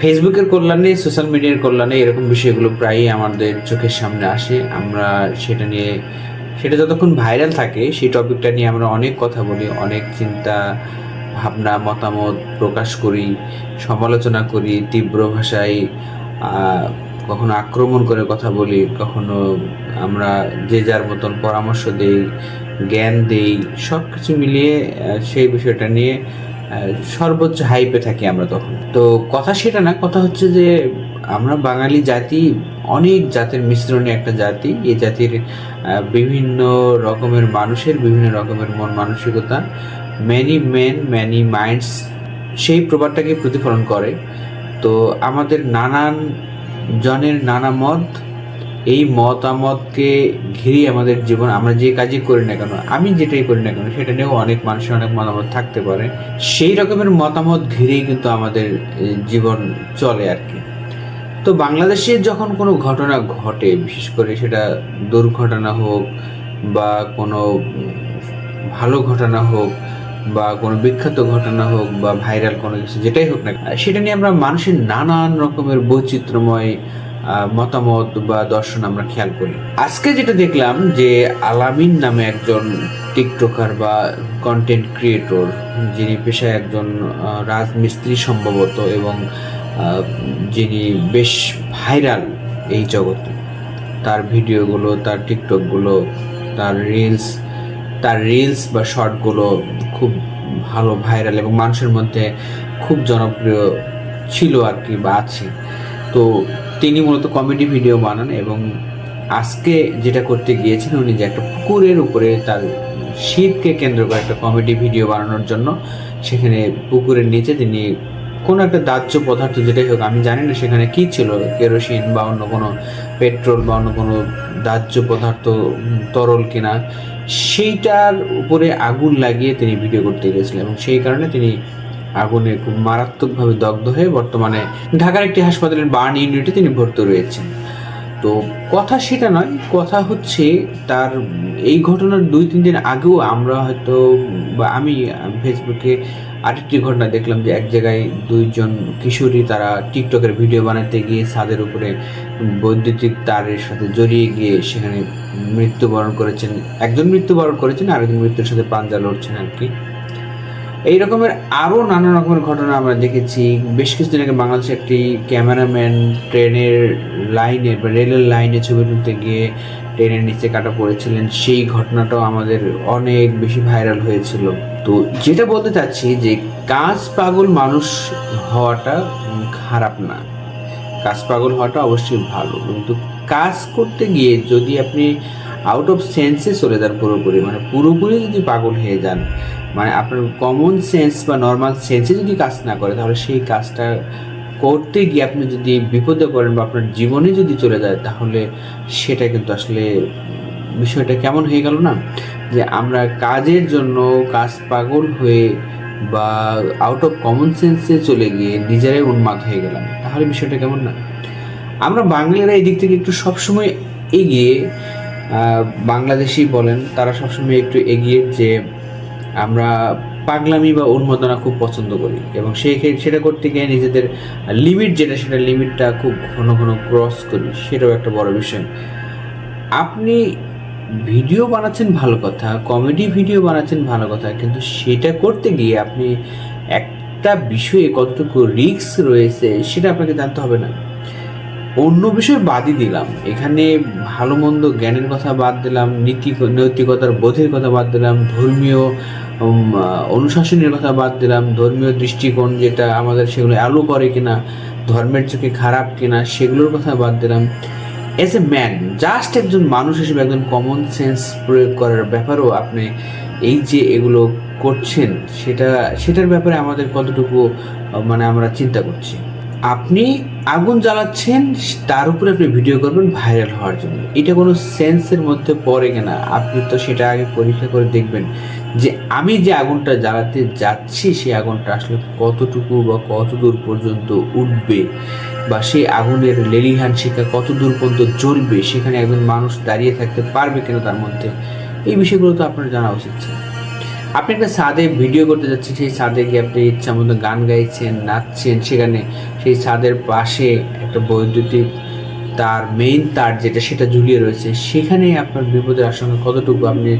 ফেসবুকের কল্যাণে সোশ্যাল মিডিয়ার কল্যাণে এরকম বিষয়গুলো প্রায়ই আমাদের চোখের সামনে আসে। আমরা সেটা নিয়ে, সেটা যতক্ষণ ভাইরাল থাকে, সেই টপিকটা নিয়ে আমরা অনেক কথা বলি, অনেক চিন্তা, ভাবনা, মতামত প্রকাশ করি, সমালোচনা করি, তীব্র ভাষায় কখনো আক্রমণ করে কথা বলি, কখনো আমরা যে যার মতন পরামর্শ দেই, জ্ঞান দেই সব কিছু মিলিয়ে সেই বিষয়টা নিয়ে সর্বোচ্চ হাইপে থাকি আমরা তখন। তো কথা সেটা না, কথা হচ্ছে যে আমরা বাঙালি জাতি, অনেক জাতের মিশ্রণে একটা জাতি। এই জাতির বিভিন্ন রকমের মানুষের, বিভিন্ন রকমের মন মানসিকতা। ম্যানি মেন ম্যানি মাইন্ডস সেই প্রবাদটাকে প্রতিফলন করে। তো আমাদের নানান জনের নানা মত এই মতামতকে ঘিরে আমাদের জীবন, আমরা যে কাজই করি না কেন, আমি যেটাই করি না কেন, সেটা নিয়েও অনেক মানুষের অনেক মতামত থাকতে পারে। সেই রকমের মতামত ঘিরেই কিন্তু আমাদের জীবন চলে আর কি। তো বাংলাদেশে যখন কোনো ঘটনা ঘটে, বিশেষ করে সেটা দুর্ঘটনা হোক বা কোনো ভালো ঘটনা হোক বা কোনো বিখ্যাত ঘটনা হোক বা ভাইরাল কোনো কিছু, যেটাই হোক না সেটা নিয়ে আমরা মানুষের নানান রকমের বৈচিত্র্যময় মতামত বা দর্শন আমরা খেয়াল করি। আজকে যেটা দেখলাম যে আলামিন নামে একজন টিকটকার বা কন্টেন্ট ক্রিয়েটর যিনি পেশায় একজন রাজমিস্ত্রি সম্ভবত এবং যিনি বেশ ভাইরাল এই জগতে। তার ভিডিওগুলো, তার টিকটকগুলো, তার রিলস তার রিলস বা শর্টগুলো খুব ভালো ভাইরাল এবং মানুষের মধ্যে খুব জনপ্রিয় ছিল আর কি বা আছে। তো তিনি মূলত কমেডি ভিডিও বানান এবং আজকে যেটা করতে গিয়েছেন উনি যে একটা পুকুরের উপরে তার শীতকে কেন্দ্র করে একটা কমেডি ভিডিও বানানোর জন্য, সেখানে পুকুরের নিচে তিনি কোনো একটা দাহ্য পদার্থ যেটাই হোক, আমি জানি না সেখানে কি ছিল, কেরোসিন বা অন্য কোনো পেট্রোল বা অন্য কোনো দাহ্য পদার্থ তরল কিনা, সেইটার উপরে আগুন লাগিয়ে তিনি ভিডিও করতে গেছিলেন এবং সেই কারণে তিনি আগুনে খুব মারাত্মকভাবে দগ্ধ হয়ে বর্তমানে ঢাকার একটি হাসপাতালের বার্ন ইউনিটে তিনি ভর্তি রয়েছেন। তো কথা সেটা নয়, কথা হচ্ছে তার এই ঘটনার দুই, তিন দিন আগেও আমরা হয়তো বা আমি ফেসবুকে আরেকটি ঘটনা দেখলাম যে এক জায়গায় দুইজন কিশোরী তারা টিকটকের ভিডিও বানাতে গিয়ে ছাদের উপরে বৈদ্যুতিক তারের সাথে জড়িয়ে গিয়ে সেখানে মৃত্যুবরণ করেছেন, একজন মৃত্যুবরণ করেছেন আরেকজন মৃত্যুর সাথে পাঞ্জা লড়ছেন আর কি। এই রকমের আরও নানা রকমের ঘটনা আমরা দেখেছি। বেশ কিছুদিন আগে বাংলাদেশে একটি ক্যামেরাম্যান ট্রেনের লাইনে বা রেলের লাইনে ছবি তুলতে গিয়ে ট্রেনের নিচে কাটা পড়েছিলেন। সেই ঘটনাটাও আমাদের অনেক বেশি ভাইরাল হয়েছিল। তো যেটা বলতে চাচ্ছি যে, কাজ পাগল মানুষ হওয়াটা খারাপ না। কাজ পাগল হওয়াটা অবশ্যই ভালো। কিন্তু কাজ করতে গিয়ে যদি আপনি আউট অফ সেন্সে চলে যান পুরোপুরি। মানে পুরোপুরি যদি পাগল হয়ে যান মানে আপনার কমন সেন্স বা নর্মাল সেন্সে যদি কাজ না করে, তাহলে সেই কাজটা করতে গিয়ে আপনি যদি বিপদে পড়েন বা আপনার জীবনে যদি চলে যায়, তাহলে সেটা কিন্তু আসলে বিষয়টা কেমন হয়ে গেল না? যে আমরা কাজের জন্য কাজ পাগল হয়ে বা আউট অফ কমন সেন্সে চলে গিয়ে নিজেরাই উন্মাদ হয়ে গেলাম, তাহলে বিষয়টা কেমন না? আমরা বাঙালিরা এই দিক থেকে একটু সবসময় এগিয়ে বাংলাদেশি বলেন, তারা সবসময় একটু এগিয়ে যে আমরা পাগলামি বা উন্মাদনা খুব পছন্দ করি। এবং সেই সেটা করতে গিয়ে নিজেদের লিমিট যেটা, সেটা লিমিটটা খুব ঘন ঘন ক্রস করি, সেটাও একটা বড় বিষয়। আপনি ভিডিও বানাচ্ছেন ভালো কথা কমেডি ভিডিও বানাচ্ছেন ভালো কথা, কিন্তু সেটা করতে গিয়ে আপনি একটা বিষয়ে কতটুকু রিস্ক রয়েছে, সেটা আপনাকে জানতে হবে না। অন্য বিষয় বাদই দিলাম। এখানে ভালো মন্দ জ্ঞানের কথা বাদ দিলাম, নীতি নৈতিকতার বোধের কথা বাদ দিলাম, ধর্মীয় অনুশাসনের কথা বাদ দিলাম, ধর্মীয় দৃষ্টিকোণ যেটা আমাদের সেগুলো অ্যালো করে কিনা, ধর্মের চোখে খারাপ কিনা, সেগুলোর কথা বাদ দিলাম। এজ এ ম্যান জাস্ট একজন মানুষ হিসেবে একজন কমন সেন্স প্রয়োগ করার ব্যাপারেও আপনি এই যে এগুলো করছেন, সেটা সেটার ব্যাপারে আমাদের কতটুকু মানে আমরা চিন্তা করছি। আপনি আগুন জ্বালাচ্ছেন, তার উপরে আপনি ভিডিও করবেন ভাইরাল হওয়ার জন্য। এটা কোনো সেন্সের মধ্যে পড়ে কিনা, আপনি তো সেটা আগে পরীক্ষা করে দেখবেন যে আমি যে আগুনটা জ্বালাতে যাচ্ছি, সেই আগুনটা আসলে কতটুকু বা কত দূর পর্যন্ত উঠবে বা সেই আগুনের লেলিহান শিখা কত দূর পর্যন্ত জ্বলবে, সেখানে একজন মানুষ দাঁড়িয়ে থাকতে পারবে কিনা তার মধ্যে, এই বিষয়গুলো তো আপনার জানা উচিত ছিল। আপনি একটা ছাদে ভিডিও করতে যাচ্ছেন, সেই ছাদে গিয়ে আপনি ইচ্ছা মতো গান গাইছেন, নাচছেন, সেখানে সেই ছাদের পাশে একটা বৈদ্যুতিক তার মেইন তার যেটা, সেটা ঝুলিয়ে রয়েছে। সেখানে আপনার বিপদের আশঙ্কা কতটুকু? আপনি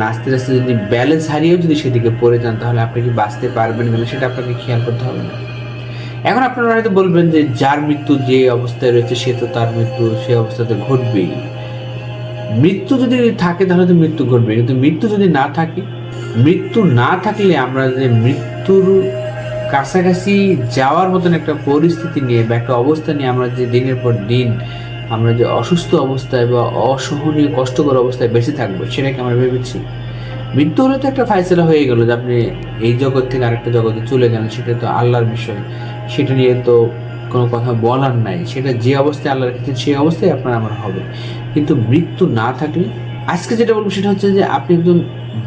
নাচতে নাচতে যদি ব্যালেন্স হারিয়েও যদি সেদিকে পড়ে যান, তাহলে আপনি কি বাঁচতে পারবেন কিনা, সেটা আপনাকে খেয়াল করতে হবে না। এখন আপনারা হয়তো বলবেন যে, যার মৃত্যু যে অবস্থায় রয়েছে, সে তো তার মৃত্যু, সে অবস্থাতে ঘটবেই। মৃত্যু যদি থাকে, তাহলে তো মৃত্যু ঘটবে কিন্তু মৃত্যু যদি না থাকে মৃত্যু না থাকলে আমরা যে মৃত্যুর কাছাকাছি যাওয়ার মতন একটা পরিস্থিতি নিয়ে বা একটা অবস্থা নিয়ে আমরা যে দিনের পর দিন আমরা যে অসুস্থ অবস্থায় বা অসহনীয় কষ্টকর অবস্থায় বেঁচে থাকব সেটাকে আমরা ভেবেছি। মৃত্যু হলে তো একটা ফাইসলা হয়ে গেল যে আপনি এই জগৎ থেকে আরেকটা জগতে চলে গেলেন সেটা তো আল্লাহর বিষয়। সেটা নিয়ে তো কোনো কথা বলার নাই। সেটা যে অবস্থায় আল্লাহ রেখেছেন সেই অবস্থায় আপনার আমার হবে। কিন্তু মৃত্যু না থাকলে আজকে যেটা বলব সেটা হচ্ছে যে আপনি একজন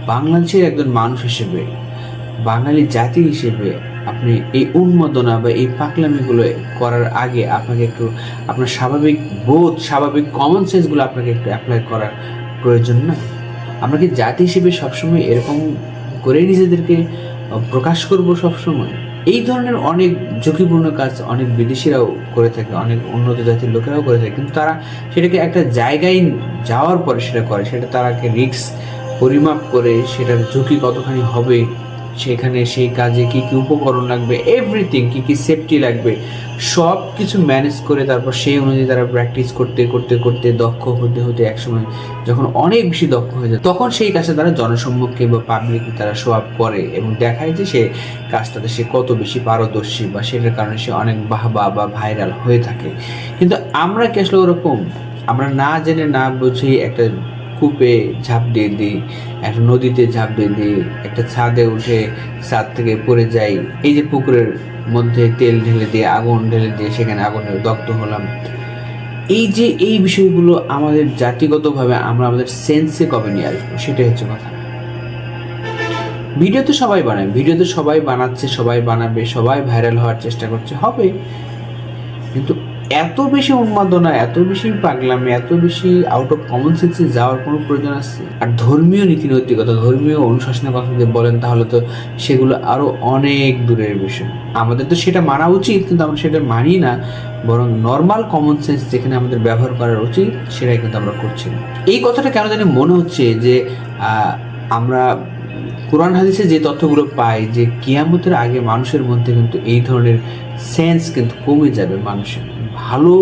বাংলাদেশের একজন মানুষ হিসেবে, বাঙালি জাতি হিসেবে আপনি এই উন্মাদনা বা এই পাকলামিগুলো করার আগে আপনাকে একটু আপনার স্বাভাবিক বোধ, স্বাভাবিক কমন সেন্সগুলো আপনাকে একটু অ্যাপ্লাই করার প্রয়োজন না। আমরা কি জাতি হিসেবে সবসময় এরকম করে নিজেদেরকে প্রকাশ করব সবসময়? এই ধরনের অনেক ঝুঁকিপূর্ণ কাজ অনেক বিদেশিরাও করে থাকে, অনেক উন্নত জাতির লোকেরাও করে থাকে। কিন্তু তারা সেটাকে একটা জায়গায় যাওয়ার পরে সেটা করে, সেটা তারাকে রিক্স পরিমাপ করে সেটার ঝুঁকি কতখানি হবে সেখানে সেই কাজে কি কি উপকরণ লাগবে এভরিথিং কি কি সেফটি লাগবে সব কিছু ম্যানেজ করে তারপর সেই অনুযায়ী তারা প্র্যাকটিস করতে করতে করতে দক্ষ হতে হতে একসময় যখন অনেক বেশি দক্ষ হয়ে যায়, তখন সেই কাজটা তারা জনসম্মুখে বা পাবলিকে তারা শো আপ করে এবং দেখায় যে সে কাজটাতে সে কত বেশি পারদর্শী বা সেটার কারণে সে অনেক বাহবা বা ভাইরাল হয়ে থাকে। কিন্তু আমরা কি আসলে ওরকম? আমরা না জেনে না বুঝে একটা কূপে ঝাঁপ দিয়ে দিই, একটা নদীতে ঝাঁপ দিয়ে দিই, একটা ছাদে উঠে ছাদ থেকে পড়ে যাই। এই যে পুকুরের মধ্যে তেল ঢেলে দিয়ে, আগুন ঢেলে দিয়ে সেখানে আগুনে দগ্ধ হলাম। এই যে এই বিষয়গুলো আমাদের জাতিগতভাবে আমরা আমাদের সেন্সে কবে নিয়ে আসব, সেটাই হচ্ছে কথা। ভিডিও তো সবাই বানায়, ভিডিও তো সবাই বানাচ্ছে, সবাই বানাবে, সবাই ভাইরাল হওয়ার চেষ্টা করছে হবে কিন্তু এত বেশি উন্মাদনা, এত বেশি পাগলামে, এত বেশি আউট অফ কমন সেন্সে যাওয়ার কোনো প্রয়োজন আছে? আর ধর্মীয় নীতি নৈতিকতা ধর্মীয় অনুশাসনের কথা যদি বলেন, তাহলে তো সেগুলো আরও অনেক দূরের বিষয়। আমাদের তো সেটা মানা উচিত, কিন্তু আমরা সেটা মানি না। বরং নর্মাল কমন সেন্স যেখানে আমাদের ব্যবহার করা উচিত, সেটাই কিন্তু আমরা করছি না। এই কথাটা কেন জানি মনে হচ্ছে যে আমরা কোরআন হাদিসে যে তথ্যগুলো পাই যে কিয়ামতের আগে মানুষের মধ্যে কিন্তু এই ধরনের সেন্স কিন্তু কমে যাবে মানুষের। ভালো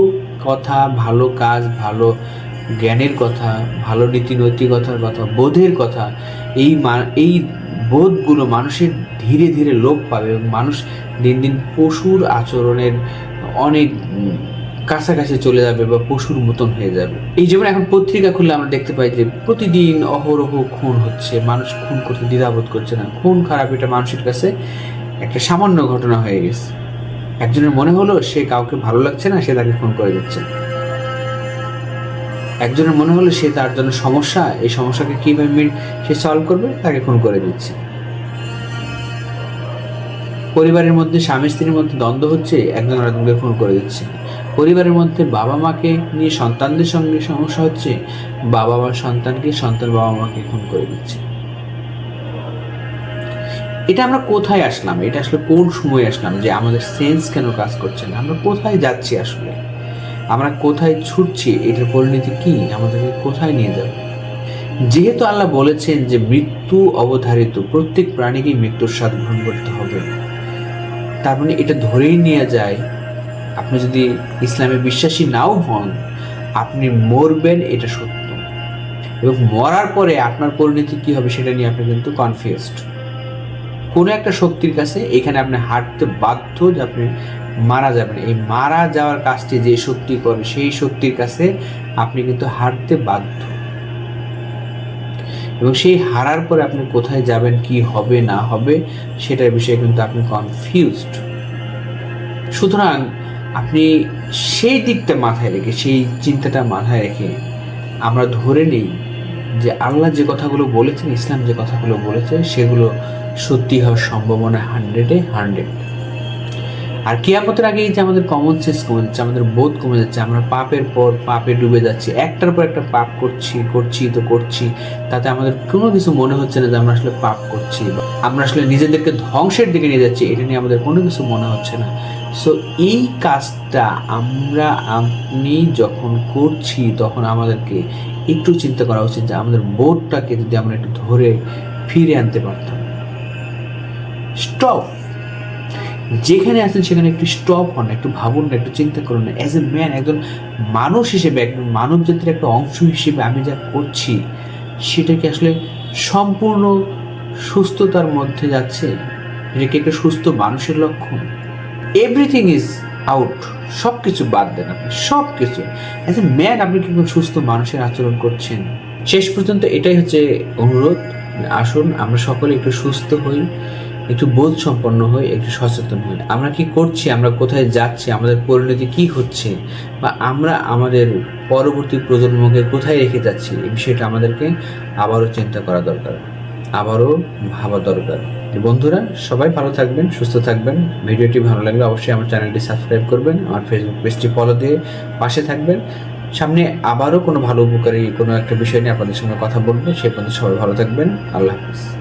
কথা, ভালো কাজ, ভালো জ্ঞানের কথা, ভালো নীতি নৈতিকতার কথা, বোধের কথা, এই এই বোধগুলো মানুষের ধীরে ধীরে লোপ পাবে এবং মানুষ দিন দিন পশুর আচরণের অনেক কাছাকাছি চলে যাবে বা পশুর মতন হয়ে যাবে। এই যেমন এখন পত্রিকা খুললে আমরা দেখতে পাই যে প্রতিদিন অহরহ খুন হচ্ছে, মানুষ খুন করতে দ্বিধাবোধ করছে না। খুন খারাপ এটা মানুষের কাছে একটা সামান্য ঘটনা হয়ে গেছে। একজনের মনে হলো সে কাউকে ভালো লাগছে না, সে তাকে খুন করে দিচ্ছে। একজনের মনে হলো সে তার জন্য সমস্যা, এই সমস্যাকে কীভাবে সে সলভ করবে, তাকে খুন করে দিচ্ছে। পরিবারের মধ্যে স্বামী স্ত্রীর মধ্যে দ্বন্দ্ব হচ্ছে, একজন আরেকজনকে খুন করে দিচ্ছে। পরিবারের মধ্যে বাবা মাকে নিয়ে সন্তানদের সঙ্গে সমস্যা হচ্ছে, বাবা মা সন্তানকে, সন্তান বাবা মাকে খুন করে দিচ্ছে। এটা আমরা কোথায় আসলাম? এটা আসলে কোন সময় আসলাম? যে আমাদের সেন্স কেন কাজ করছে না? আমরা কোথায় যাচ্ছি আসলে? আমরা কোথায় ছুটছি? এটার পরিণতি কি? আমাদেরকে কোথায় নিয়ে যাবে? যেহেতু আল্লাহ বলেছেন যে মৃত্যু অবধারিত, প্রত্যেক প্রাণীকেই মৃত্যুর স্বাদ গ্রহণ করতে হবে। তার মানে এটা ধরেই নিয়ে যায়, আপনি যদি ইসলামে বিশ্বাসী নাও হন, আপনি মরবেন এটা সত্য। এবং মরার পরে আপনার পরিণতি কি হবে সেটা নিয়ে আপনি কিন্তু কনফিউজড কোনো একটা শক্তির কাছে এখানে আপনি হাঁটতে বাধ্য যে আপনি মারা যাবেন। এই মারা যাওয়ার কাজটি যে শক্তি করে সেই শক্তির কাছে আপনি কিন্তু হাঁটতে বাধ্য। এবং সেই হারার পরে আপনি কোথায় যাবেন, কি হবে, না হবে, সেটার বিষয়ে কিন্তু আপনি কনফিউজড সুতরাং আপনি সেই দিকটা মাথায় রেখে, সেই চিন্তাটা মাথায় রেখে আমরা ধরে নিই যে আল্লাহ যে কথাগুলো বলেছেন, ইসলাম যে কথাগুলো বলেছে, সেগুলো সত্যি হওয়ার সম্ভাবনা হান্ড্রেডে হান্ড্রেড আর কেয়ামতের আগে যে আমাদের কমন সেন্স কমে যাচ্ছে, আমাদের বোধ কমে যাচ্ছে, আমরা পাপের পর পাপে ডুবে যাচ্ছি, একটার পর একটা পাপ করছি করছি তো করছি, তাতে আমাদের কোনো কিছু মনে হচ্ছে না যে আমরা আসলে পাপ করছি আমরা আসলে নিজেদেরকে ধ্বংসের দিকে নিয়ে যাচ্ছি, এটা নিয়ে আমাদের কোনো কিছু মনে হচ্ছে না। সো এই কাজটা আমরা, আপনি যখন করছি, তখন আমাদেরকে একটু চিন্তা করা উচিত যে আমাদের বোধটাকে যদি আমরা একটু ধরে ফিরে আনতে পারতাম। স্টপ। যেখানে আছেন সেখানে একটু স্টপ হন, একটু ভাবুন না একটু চিন্তা করুন। না অ্যাজ এ ম্যান একজন মানুষ হিসেবে, একজন মানব জাতির একটা অংশ হিসেবে আমি যা করছি, সেটা কি আসলে সম্পূর্ণ সুস্থতার মধ্যে যাচ্ছে? এটা কি একটা সুস্থ মানুষের লক্ষণ? এভরিথিং ইজ আউট সব কিছু বাদ দেন আপনি সব কিছু অ্যাজ এ ম্যান আপনি কি সুস্থ মানুষের আচরণ করছেন? শেষ পর্যন্ত এটাই হচ্ছে অনুরোধ। আসুন, আমরা সকলে একটু সুস্থ হই। একটু বোধ সম্পন্ন হই, একটু সচেতন হই। আমরা কি করছি? আমরা কোথায় যাচ্ছি? আমাদের পরিণতি কি হচ্ছে? বা আমরা আমাদের পরবর্তী প্রজন্মকে কোথায় রেখে যাচ্ছি? এই বিষয়টা আমাদেরকে আবারও চিন্তা করা দরকার। আবারও ভাবা দরকার। বন্ধুরা, সবাই ভালো থাকবেন, সুস্থ থাকবেন। ভিডিওটি ভালো লাগলে অবশ্যই আমার চ্যানেলটি সাবস্ক্রাইব করবেন, আমার ফেসবুক পেজটি ফলো দিয়ে পাশে থাকবেন। সামনে আবারও কোনো ভালো উপকারী কোনো একটা বিষয় নিয়ে আপনাদের সঙ্গে কথা বলব, সে পর্যন্ত সবাই ভালো থাকবেন। আল্লাহ হাফিজ।